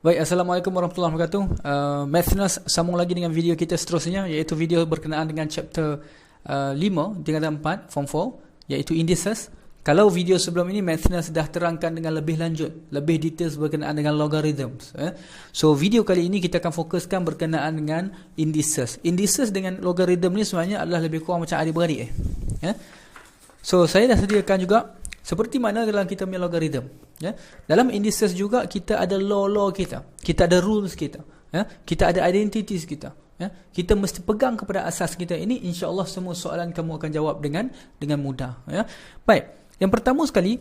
Baik, Assalamualaikum warahmatullahi wabarakatuh. Uh, Mathnas sambung lagi dengan video kita seterusnya iaitu video berkenaan dengan chapter uh, 5 tingkatan 4 form 4 iaitu indices. Kalau video sebelum ini Mathnas dah terangkan dengan lebih lanjut, lebih details berkenaan dengan logarithms. Eh. So video kali ini kita akan fokuskan berkenaan dengan indices. Indices dengan logarithm ni sebenarnya adalah lebih kurang macam adik-beradik eh. eh. So saya dah sediakan juga seperti mana dalam kita punya logarithm. Ya? Dalam indices juga kita ada law-law kita. Kita ada rules kita. Ya? Kita ada identities kita. Ya? Kita mesti pegang kepada asas kita ini. InsyaAllah semua soalan kamu akan jawab dengan dengan mudah. Ya? Baik. Yang pertama sekali,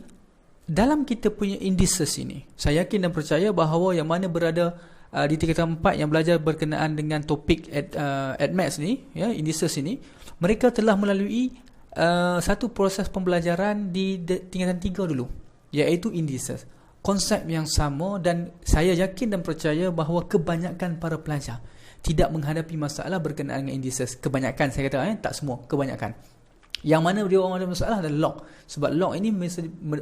dalam kita punya indices ini, saya yakin dan percaya bahawa yang mana berada uh, di tingkatan 4 yang belajar berkenaan dengan topik at, uh, at maths ni, ya, indices ini, mereka telah melalui uh, satu proses pembelajaran di tingkatan 3 dulu iaitu indices. Konsep yang sama dan saya yakin dan percaya bahawa kebanyakan para pelajar tidak menghadapi masalah berkenaan dengan indices. Kebanyakan saya kata eh tak semua kebanyakan. Yang mana dia orang ada masalah adalah log sebab log ini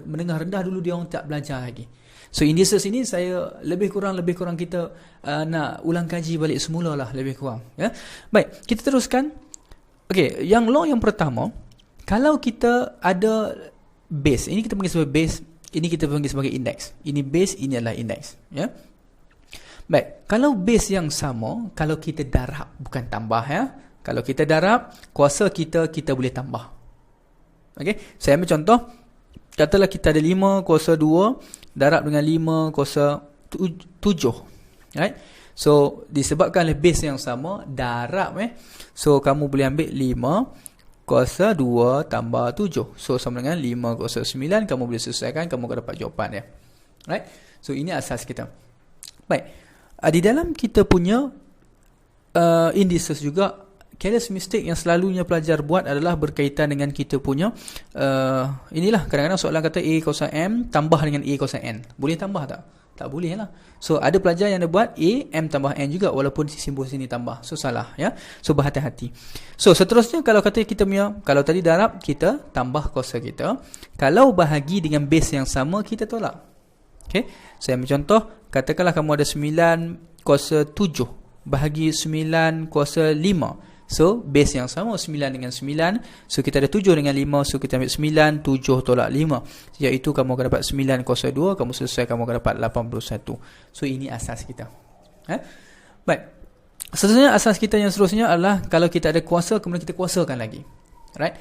menengah rendah dulu dia orang tak belajar lagi. So indices ini saya lebih kurang lebih kurang kita uh, nak ulang kaji balik semula lah lebih kurang ya. Baik kita teruskan. Okey yang law yang pertama kalau kita ada base ini kita panggil sebagai base ini kita panggil sebagai index. Ini base, ini adalah index. Ya. Baik, kalau base yang sama, kalau kita darab, bukan tambah ya. Kalau kita darab, kuasa kita, kita boleh tambah. Okey, saya ambil contoh. Katalah kita ada 5 kuasa 2, darab dengan 5 kuasa 7. Right? So, disebabkan oleh base yang sama, darab eh. So, kamu boleh ambil 5 kuasa 2 tambah 7. So sama dengan 5 kuasa 9. Kamu boleh selesaikan. Kamu akan dapat jawapan ya. Right? So ini asas kita. Baik. Uh, di dalam kita punya uh, indices juga. Careless mistake yang selalunya pelajar buat adalah berkaitan dengan kita punya. Uh, inilah kadang-kadang soalan kata A kuasa M tambah dengan A kuasa N. Boleh tambah tak? Tak boleh lah. So ada pelajar yang ada buat A, M tambah N juga walaupun simbol sini tambah. So salah ya. So berhati-hati. So seterusnya kalau kata kita punya, kalau tadi darab kita tambah kuasa kita. Kalau bahagi dengan base yang sama kita tolak. Okay. Saya ambil contoh. Katakanlah kamu ada 9 kuasa 7. Bahagi 9 kuasa 5. So, base yang sama 9 dengan 9. So, kita ada 7 dengan 5. So, kita ambil 9, 7 tolak 5. Iaitu kamu akan dapat 9 kuasa 2. Kamu selesai, kamu akan dapat 81. So, ini asas kita. Eh? Baik. Seterusnya, asas kita yang seterusnya adalah kalau kita ada kuasa, kemudian kita kuasakan lagi. Right?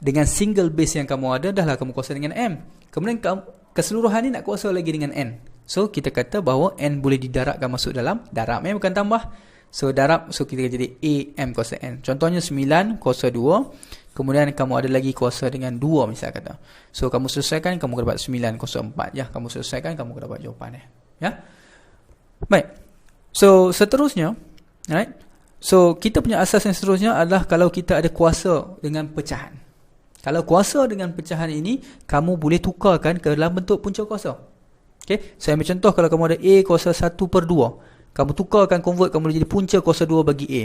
Dengan single base yang kamu ada, dahlah kamu kuasa dengan M. Kemudian, keseluruhan ini nak kuasa lagi dengan N. So, kita kata bahawa N boleh didarabkan masuk dalam. Darabnya bukan tambah. So darab so kita jadi A M kuasa N. Contohnya 9 kuasa 2. Kemudian kamu ada lagi kuasa dengan 2 misal kata. So kamu selesaikan kamu dapat 9 kuasa 4 ya. Kamu selesaikan kamu dapat jawapannya. Ya. Baik. So seterusnya, right? So kita punya asas yang seterusnya adalah kalau kita ada kuasa dengan pecahan. Kalau kuasa dengan pecahan ini kamu boleh tukarkan ke dalam bentuk punca kuasa. Okay. Saya ambil contoh kalau kamu ada A kuasa 1 per 2. Kamu tukarkan convert kamu boleh jadi punca kuasa 2 bagi A.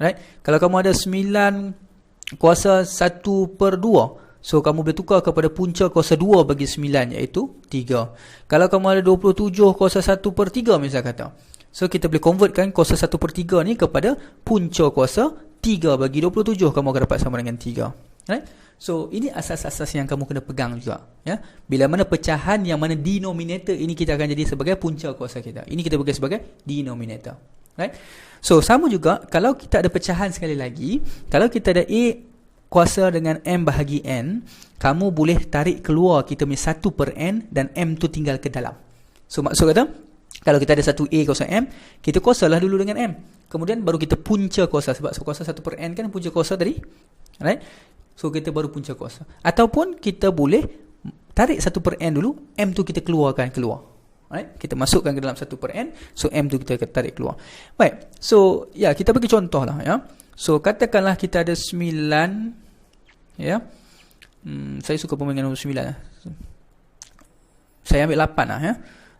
Right? Kalau kamu ada 9 kuasa 1 per 2. So kamu boleh tukar kepada punca kuasa 2 bagi 9 iaitu 3. Kalau kamu ada 27 kuasa 1 per 3 misal kata. So kita boleh convertkan kuasa 1 per 3 ni kepada punca kuasa 3 bagi 27. Kamu akan dapat sama dengan 3. Right? So ini asas-asas yang kamu kena pegang juga ya. Bila mana pecahan yang mana denominator ini kita akan jadi sebagai punca kuasa kita. Ini kita bagi sebagai denominator. Right? So sama juga kalau kita ada pecahan sekali lagi, kalau kita ada A kuasa dengan M bahagi N, kamu boleh tarik keluar kita punya 1 per N dan M tu tinggal ke dalam. So maksud kata, kalau kita ada satu A kuasa M, kita kuasalah dulu dengan M. Kemudian baru kita punca kuasa sebab kuasa 1 per N kan punca kuasa tadi. Right? So kita baru punca kuasa. Ataupun kita boleh Tarik 1 per N dulu M tu kita keluarkan keluar. Right? Kita masukkan ke dalam 1 per N So M tu kita tarik keluar. Baik. So ya kita bagi contoh lah ya. So katakanlah kita ada 9 Ya. Hmm, Saya suka pemaingan nombor 9 lah. Saya ambil 8 lah ya.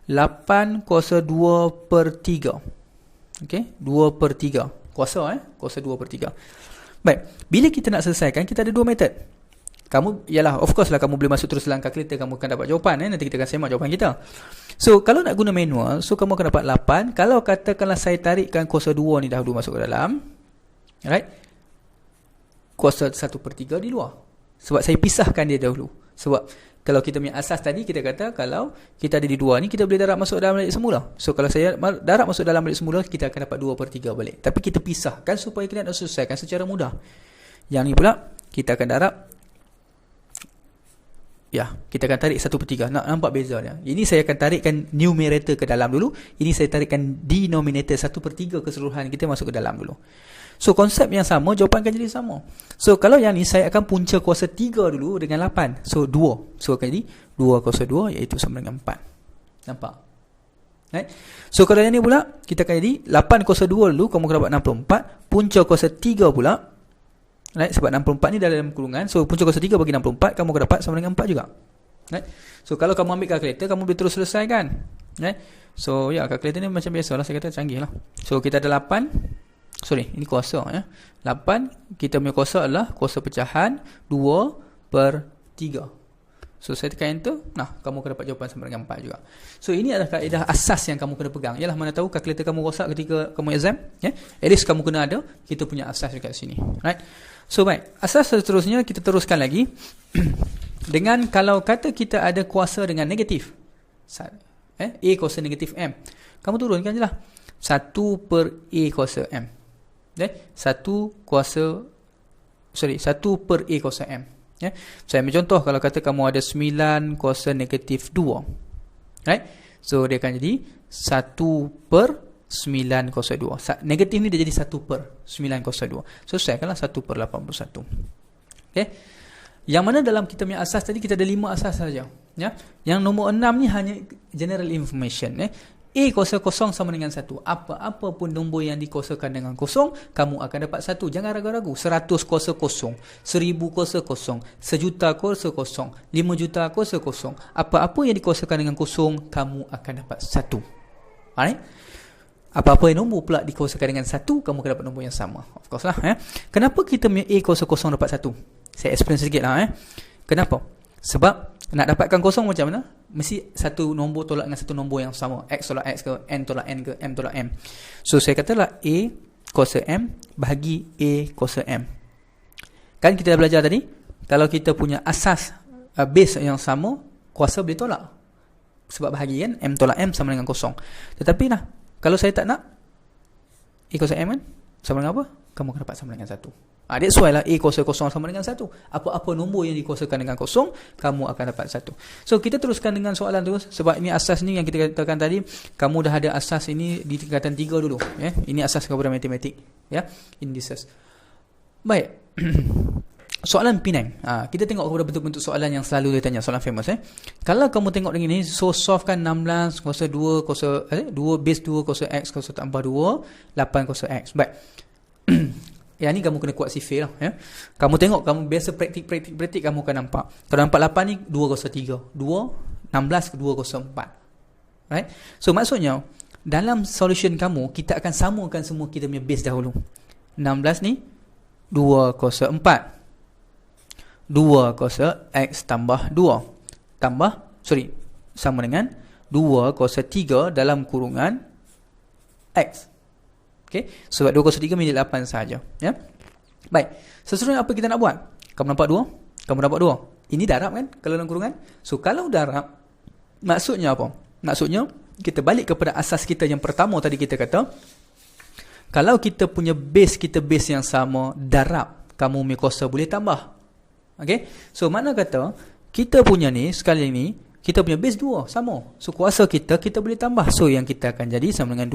8 kuasa 2 per 3 Okay 2 per 3 Kuasa eh? Kuasa 2 per 3 Baik, bila kita nak selesaikan, kita ada dua metod. kamu ialah of course lah kamu boleh masuk terus dalam kalkulator kamu akan dapat jawapan eh. Nanti kita akan semak jawapan kita. So kalau nak guna manual so kamu akan dapat 8 kalau katakanlah saya tarikkan kuasa 2 ni dahulu masuk ke dalam right kuasa 1 per 3 di luar. Sebab saya pisahkan dia dahulu. Sebab kalau kita punya asas tadi kita kata kalau kita ada di dua ni kita boleh darab masuk dalam balik semula. So kalau saya darab masuk dalam balik semula kita akan dapat 2 per 3 balik. Tapi kita pisahkan supaya kita nak selesaikan secara mudah. Yang ni pula kita akan darab Ya, kita akan tarik 1 per 3. Nak nampak beza dia. Ini saya akan tarikkan numerator ke dalam dulu. Ini saya tarikkan denominator 1 per 3 keseluruhan kita masuk ke dalam dulu. So konsep yang sama jawapan akan jadi sama. So kalau yang ni saya akan punca kuasa 3 dulu dengan 8. So 2. So akan jadi 2 kuasa 2 iaitu sama dengan 4. Nampak? Right? So kalau yang ni pula kita akan jadi 8 kuasa 2 dulu kamu akan dapat 64. Punca kuasa 3 pula. Right? Sebab 64 ni dalam kurungan. So punca kuasa 3 bagi 64 kamu akan dapat sama dengan 4 juga. Right? So kalau kamu ambil kalkulator kamu boleh terus selesaikan. Right? So ya kalkulator ni macam biasa lah saya kata canggih lah. So kita ada 8 sorry ini kuasa ya. 8 kita punya kuasa adalah kuasa pecahan 2 per 3 so saya tekan enter. Nah kamu akan dapat jawapan sama dengan 4 juga. So ini adalah kaedah asas yang kamu kena pegang. Ialah mana tahu kalkulator kamu rosak ketika kamu exam ya. At least kamu kena ada kita punya asas dekat sini right? So baik. Asas seterusnya kita teruskan lagi. Dengan kalau kata kita ada kuasa dengan negatif eh a kuasa negatif m. Kamu turunkan je lah. 1 per a kuasa m eh, satu kuasa sorry satu per a kuasa m. Ya. Yeah. saya ambil contoh kalau kata kamu ada 9 kuasa negatif 2 right? So dia akan jadi 1 per 9 kuasa 2 negatif ni dia jadi 1 per 9 kuasa 2 so saya akanlah 1 per 81 okay yang mana dalam kita punya asas tadi kita ada 5 asas saja. Ya. Yang nombor 6 ni hanya general information. Eh A kuasa kosong sama dengan satu. Apa-apa pun nombor yang dikuasakan dengan kosong, kamu akan dapat satu. Jangan ragu-ragu. Seratus kuasa kosong. Seribu kuasa kosong. Sejuta kuasa kosong. Lima juta kuasa kosong. Apa-apa yang dikuasakan dengan kosong, kamu akan dapat satu. Alright? Apa-apa yang nombor pula dikuasakan dengan satu, kamu akan dapat nombor yang sama. Of course lah. Eh? Kenapa kita punya A kuasa kosong dapat satu? Saya explain sedikit lah. Eh? Kenapa? Sebab nak dapatkan kosong macam mana? Mesti satu nombor tolak dengan satu nombor yang sama. X tolak X ke, N tolak N ke, M tolak M. So, saya katalah A kuasa M bahagi A kuasa M. Kan kita dah belajar tadi? Kalau kita punya asas uh, base yang sama, kuasa boleh tolak. Sebab bahagi kan, M tolak M sama dengan kosong. Tetapi nah, kalau saya tak nak, A kuasa M kan, sama dengan apa? Kamu akan dapat sama dengan satu. Ha, that's why lah A kuasa kosong sama dengan satu. Apa-apa nombor yang dikuasakan dengan kosong, kamu akan dapat satu. So, kita teruskan dengan soalan terus. Sebab ini asas ni yang kita katakan tadi, kamu dah ada asas ini di tingkatan tiga dulu. Ya? Ini asas kepada matematik. Ya? Indices. Baik. soalan P9. Ha, kita tengok kepada bentuk-bentuk soalan yang selalu dia tanya. Soalan famous. Eh? Kalau kamu tengok dengan ini, so solve kan 16 kuasa 2 kuasa, eh, 2 base 2 kuasa X kuasa tambah 2, 8 kuasa X. Baik. Yang ni kamu kena kuat sifir lah ya. Kamu tengok kamu biasa praktik praktik praktik kamu akan nampak. Kalau nampak 8 ni 203. 2 16 ke 204. Right? So maksudnya dalam solution kamu kita akan samakan semua kita punya base dahulu. 16 ni 204. 2 kuasa X tambah 2. Tambah, sorry, sama dengan 2 kuasa 3 dalam kurungan X. Okey, sebab 2 kuasa 3 menjadi 8 saja, ya. Baik. Seterusnya apa kita nak buat? Kamu nampak dua? Kamu nampak dua? Ini darab kan kalau dalam kurungan? So kalau darab maksudnya apa? Maksudnya kita balik kepada asas kita yang pertama tadi kita kata kalau kita punya base kita base yang sama darab kamu punya boleh tambah. Okey? So mana kata kita punya ni sekali ni kita punya base dua sama. So kuasa kita kita boleh tambah. So yang kita akan jadi sama dengan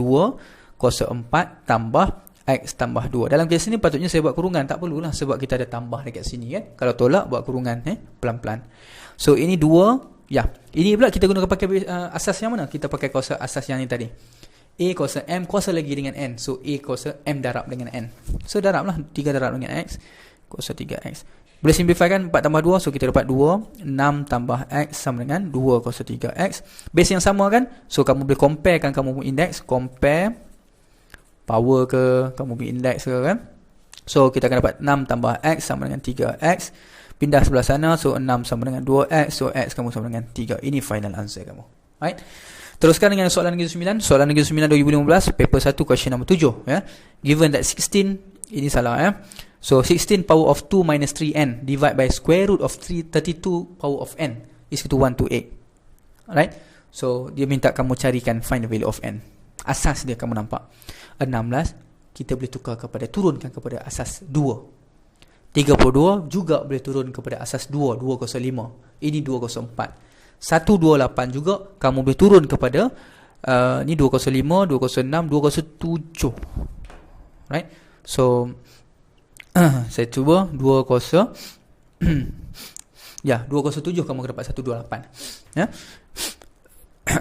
kuasa 4 tambah X tambah 2. Dalam kes ini patutnya saya buat kurungan. Tak perlulah sebab kita ada tambah dekat sini kan. Kalau tolak buat kurungan eh pelan-pelan. So ini 2. Ya. Ini pula kita guna pakai uh, asas yang mana? Kita pakai kuasa asas yang ni tadi. A kuasa M kuasa lagi dengan N. So A kuasa M darab dengan N. So darab lah. 3 darab dengan X. Kuasa 3X. Boleh simplify kan 4 tambah 2. So kita dapat 2. 6 tambah X sama dengan 2 kuasa 3X. Base yang sama kan. So kamu boleh compare kan kamu index. Compare power ke kamu bagi index ke kan so kita akan dapat 6 tambah x sama dengan 3x Pindah sebelah sana. So 6 sama dengan 2x. So x kamu sama dengan 3. Ini final answer kamu. Right. Teruskan dengan soalan negeri 9. Soalan negeri 9 2015. Paper 1 question number 7. Ya. Given that 16. Ini salah ya. So 16 power of 2 minus 3n. Divide by square root of 3, 32 power of n. Is equal to 128. Alright. So dia minta kamu carikan find the value of n. Asas dia kamu nampak. 16 kita boleh tukar kepada turunkan kepada asas 2. 32 juga boleh turun kepada asas 2, 205. Ini 204. 128 juga kamu boleh turun kepada uh, ni 205, 206, 207. Right? So saya cuba 20 ya, 207 kamu dapat 128. Ya.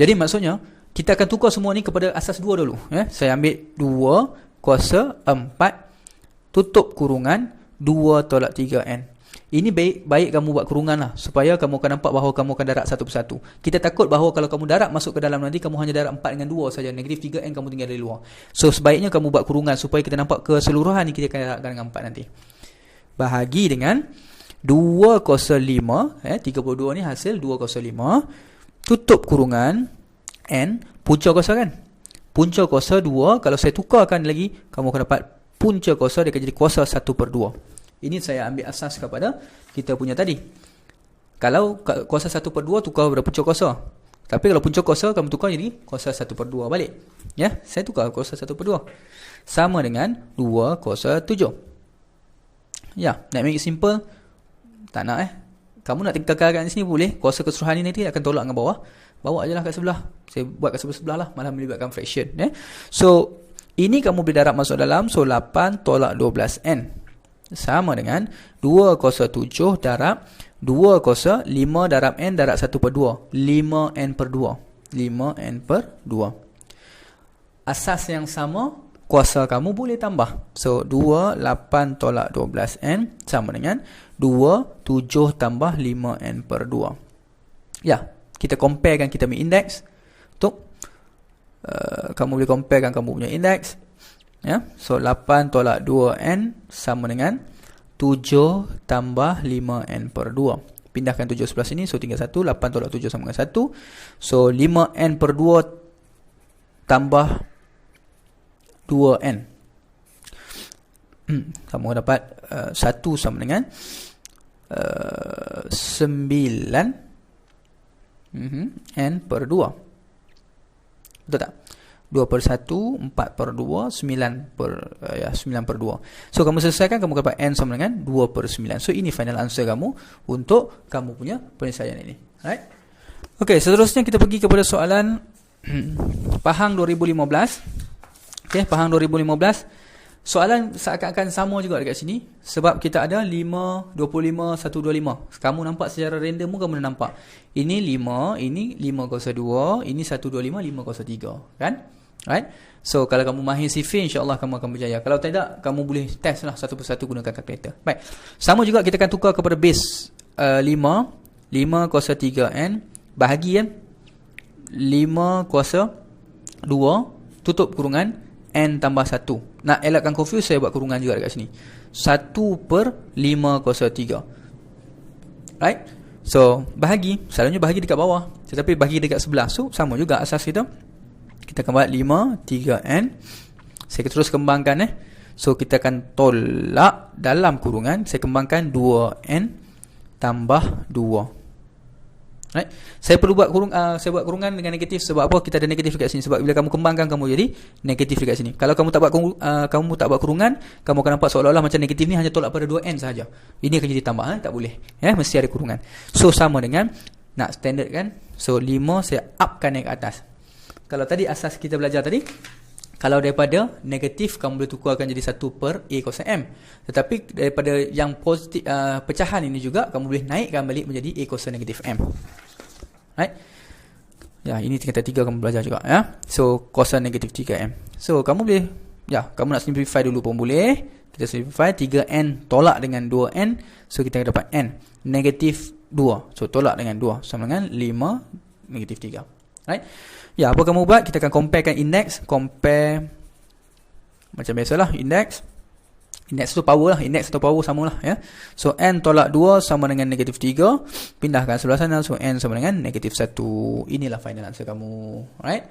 Jadi maksudnya kita akan tukar semua ni kepada asas 2 dulu. Ya. Saya ambil 2 kuasa 4 tutup kurungan 2 tolak 3N. Ini baik baik kamu buat kurungan lah. Supaya kamu akan nampak bahawa kamu akan darat satu persatu. Kita takut bahawa kalau kamu darat masuk ke dalam nanti, kamu hanya darat 4 dengan 2 saja. Negatif 3N kamu tinggal di luar. So sebaiknya kamu buat kurungan supaya kita nampak keseluruhan ni kita akan daratkan dengan 4 nanti. Bahagi dengan 2 kuasa 5. Eh, 32 ni hasil 2 kuasa 5. Tutup kurungan N punca kuasa kan? Punca kuasa 2 kalau saya tukarkan lagi kamu akan dapat punca kuasa dia akan jadi kuasa 1 per 2 ini saya ambil asas kepada kita punya tadi. Kalau kuasa 1 per 2 tukar kepada punca kuasa tapi kalau punca kuasa kamu tukar jadi kuasa 1 per 2 balik. Ya saya tukar kuasa 1 per 2 sama dengan 2 kuasa 7 ya nak make it simple? Tak nak eh? Kamu nak tinggalkan kat sini boleh. Kuasa keseluruhan ini nanti akan tolak dengan bawah bawa je lah kat sebelah. Saya buat kat sebelah-sebelah lah. Malah melibatkan fraction eh. so ini kamu boleh darab masuk dalam. So 8 tolak 12n sama dengan 2 kuasa 7 darab 2 kuasa 5 darab n darab 1 per 2 5n per 2 5n per 2 asas yang sama kuasa kamu boleh tambah. So 2 8 tolak 12n sama dengan 2 7 tambah 5n per 2 ya kita comparekan kita punya index. Untuk uh, kamu boleh comparekan kamu punya index. Ya so 8 tolak 2n sama dengan 7 tambah 5n per 2 pindahkan 7 sebelah sini so tinggal 1 8 tolak 7 sama dengan 1 so 5n per 2 tambah 2n hmm, kamu dapat uh, 1 sama dengan uh, 9 Mm-hmm. N per 2 Betul tak? 2 per 1 4 per 2 9 per uh, ya 9 per 2 So kamu selesaikan Kamu dapat N sama dengan 2 per 9 So ini final answer kamu Untuk kamu punya penyelesaian ini. Alright? Okay seterusnya kita pergi kepada soalan Pahang 2015 Okay Pahang 2015 Soalan seakan-akan sama juga dekat sini sebab kita ada 5 25 125. Kamu nampak secara random pun kamu dah nampak. Ini 5, ini 502, ini 125, 503, kan? Right? So kalau kamu mahir sifir insya-Allah kamu akan berjaya. Kalau tidak kamu boleh test lah satu persatu gunakan kalkulator. Baik. Sama juga kita akan tukar kepada base uh, 5 5 kuasa 3n bahagi kan 5 kuasa 2 tutup kurungan n tambah 1. Nak elakkan confuse saya buat kurungan juga dekat sini. 1 per 5 kuasa 3. Right? So, bahagi. Selalunya bahagi dekat bawah. Tetapi bahagi dekat sebelah. So, sama juga asas kita. Kita akan buat 5, 3n. Saya terus kembangkan eh. So, kita akan tolak dalam kurungan. Saya kembangkan 2n tambah 2. Right? Saya perlu buat kurung uh, saya buat kurungan dengan negatif sebab apa? Kita ada negatif dekat sini sebab bila kamu kembangkan kamu jadi negatif dekat sini. Kalau kamu tak buat uh, kamu tak buat kurungan, kamu akan nampak seolah-olah macam negatif ni hanya tolak pada 2n sahaja. Ini akan jadi tambah, eh? tak boleh. Ya, mesti ada kurungan. So sama dengan nak standard kan? So 5 saya upkan naik ke atas. Kalau tadi asas kita belajar tadi, kalau daripada negatif kamu boleh tukarkan jadi 1 per A kuasa M. Tetapi daripada yang positif uh, pecahan ini juga kamu boleh naikkan balik menjadi A kuasa negatif M. Right? Ya, ini tingkatan 3 kamu belajar juga ya. So, kuasa negatif 3M. So, kamu boleh ya, kamu nak simplify dulu pun boleh. Kita simplify 3N tolak dengan 2N. So, kita dapat N. Negatif 2. So, tolak dengan 2. Sama dengan 5 negatif 3. Right? Ya, apa kamu buat? Kita akan comparekan index. Compare macam biasalah index. Index tu power lah. Index atau power sama lah. Ya. So, N tolak 2 sama dengan negatif 3. Pindahkan sebelah sana. So, N sama dengan negatif 1. Inilah final answer kamu. Alright.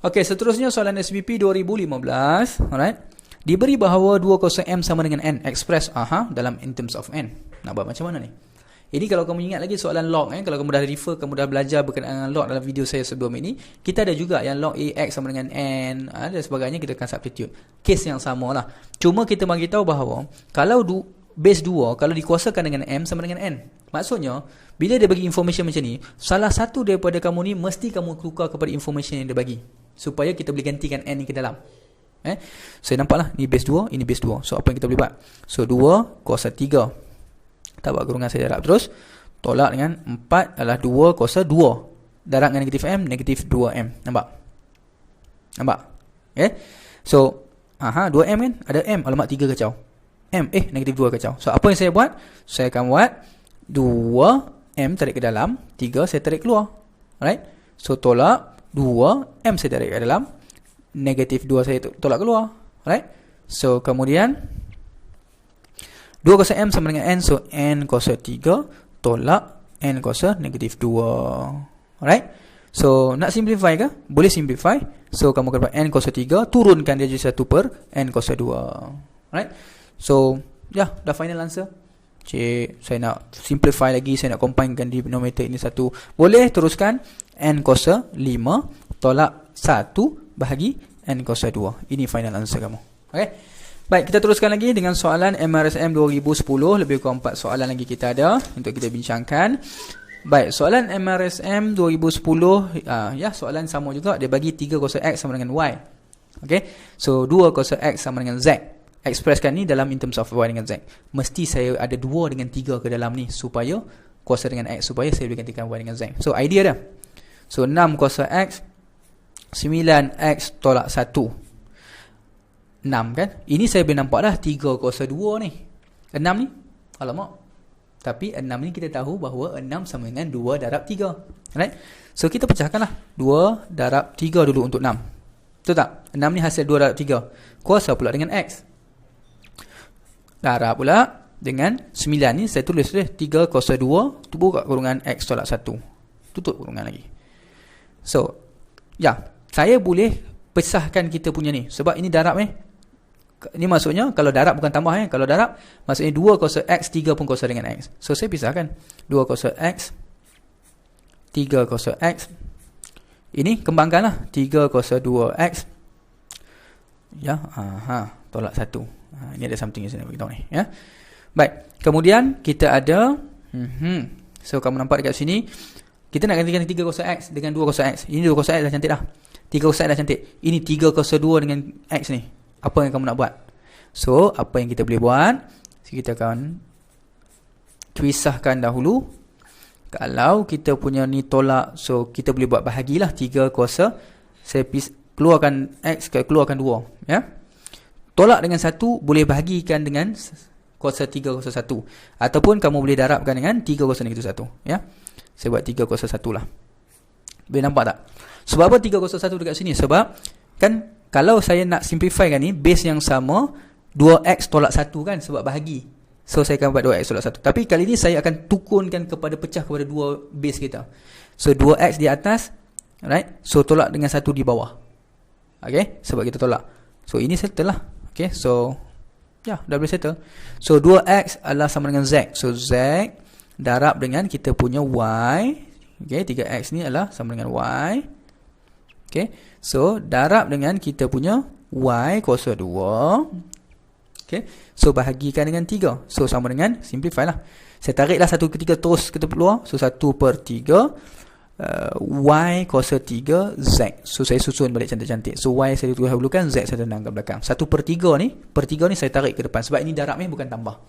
Okay, seterusnya soalan SBP 2015. Alright. Diberi bahawa 2 kuasa M sama dengan N. Express aha, dalam in terms of N. Nak buat macam mana ni? Ini kalau kamu ingat lagi soalan log eh, kalau kamu dah refer, kamu dah belajar berkenaan dengan log dalam video saya sebelum ini, kita ada juga yang log AX sama dengan N ha, dan sebagainya kita akan substitute. Case yang sama lah. Cuma kita bagi tahu bahawa kalau du, base 2 kalau dikuasakan dengan M sama dengan N. Maksudnya, bila dia bagi information macam ni, salah satu daripada kamu ni mesti kamu tukar kepada information yang dia bagi. Supaya kita boleh gantikan N ni ke dalam. Eh? So, nampaklah, ni base 2, ini base 2. So, apa yang kita boleh buat? So, 2 kuasa 3 tak buat kurungan saya darab terus. Tolak dengan 4 adalah 2 kuasa 2 darab dengan negatif M negatif 2M nampak? Nampak? Okay so aha 2M kan? Ada M alamat 3 kacau. M eh negatif 2 kacau. So apa yang saya buat? Saya akan buat 2M tarik ke dalam 3 saya tarik keluar. Alright? So tolak 2 M saya tarik ke dalam negatif 2 saya tolak keluar. Alright? So kemudian 2 kuasa M sama dengan N. So, N kuasa 3 tolak N kuasa negatif 2. Alright. So, nak simplify ke? Boleh simplify. So, kamu akan dapat N kuasa 3. Turunkan dia jadi 1 per N kuasa 2. Alright. So, ya, yeah, dah final answer. Cik, saya nak simplify lagi. Saya nak combinekan denominator ini satu. Boleh teruskan. N kuasa 5 tolak 1 bahagi N kuasa 2. Ini final answer kamu. Okay. Baik, kita teruskan lagi dengan soalan MRSM 2010. Lebih kurang 4 soalan lagi kita ada untuk kita bincangkan. Baik, soalan MRSM 2010, uh, ya soalan sama juga. Dia bagi 3 kuasa X sama dengan Y. Okay, so 2 kuasa X sama dengan Z. Ekspreskan ni dalam in terms of Y dengan Z. Mesti saya ada 2 dengan 3 ke dalam ni supaya kuasa dengan X supaya saya boleh gantikan Y dengan Z. So, idea dia. So, 6 kuasa X, 9X tolak 1. 6 kan? Ini saya boleh nampak dah. 3 kuasa 2 ni. 6 ni? Alamak. Tapi 6 ni kita tahu bahawa 6 sama dengan 2 darab 3 right so kita pecahkan lah. 2 darab 3 dulu untuk 6 betul tak? 6 ni hasil 2 darab 3 kuasa pula dengan X. Darab pula dengan 9 ni saya tulis dia 3 kuasa 2 tu buka kurungan X tolak 1 tutup kurungan lagi. So ya. Saya boleh pesahkan kita punya ni. Sebab ini darab eh ini maksudnya kalau darab bukan tambah eh. Kalau darab maksudnya 2 kuasa X, 3 pun kuasa dengan X. So saya pisahkan. 2 kuasa X, 3 kuasa X. Ini kembangkanlah. 3 kuasa 2X. Ya, aha, tolak 1. Ha, ini ada something yang saya nak beritahu ni. Ya. Baik, kemudian kita ada. Hmm, so kamu nampak dekat sini. Kita nak gantikan 3 kuasa X dengan 2 kuasa X. Ini 2 kuasa X dah cantik dah. 3 kuasa X dah cantik. Ini 3 kuasa 2 dengan X ni apa yang kamu nak buat? So apa yang kita boleh buat? Kita akan tuisahkan dahulu. Kalau kita punya ni tolak so kita boleh buat bahagilah 3 kuasa. Saya keluarkan x keluarkan 2 ya? Tolak dengan 1 boleh bahagikan dengan kuasa 3 kuasa 1 ataupun kamu boleh darabkan dengan 3 kuasa negatif 1 ya? Saya buat 3 kuasa 1 lah. Boleh nampak tak? Sebab apa 3 kuasa 1 dekat sini? Sebab kan kalau saya nak simplify kan ni base yang sama 2x tolak 1 kan sebab bahagi. So saya akan buat 2x tolak 1 tapi kali ni saya akan tukunkan kepada pecah kepada dua base kita. So 2x di atas right so tolak dengan 1 di bawah. Ok sebab kita tolak. So ini settle lah. Ok so ya yeah, dah boleh settle. So 2x adalah sama dengan z. So z darab dengan kita punya y. Ok 3x ni adalah sama dengan y Okay. So, darab dengan kita punya Y kuasa 2. Okay. So, bahagikan dengan 3. So, sama dengan simplify lah. Saya tariklah 1 ke 3 terus kita keluar. So, 1 per 3. Uh, y kuasa 3 Z. So, saya susun balik cantik-cantik. So, Y saya tulis dahulu kan. Z saya tenang ke belakang. 1 per 3 ni. Per 3 ni saya tarik ke depan. Sebab ini darab ni bukan tambah.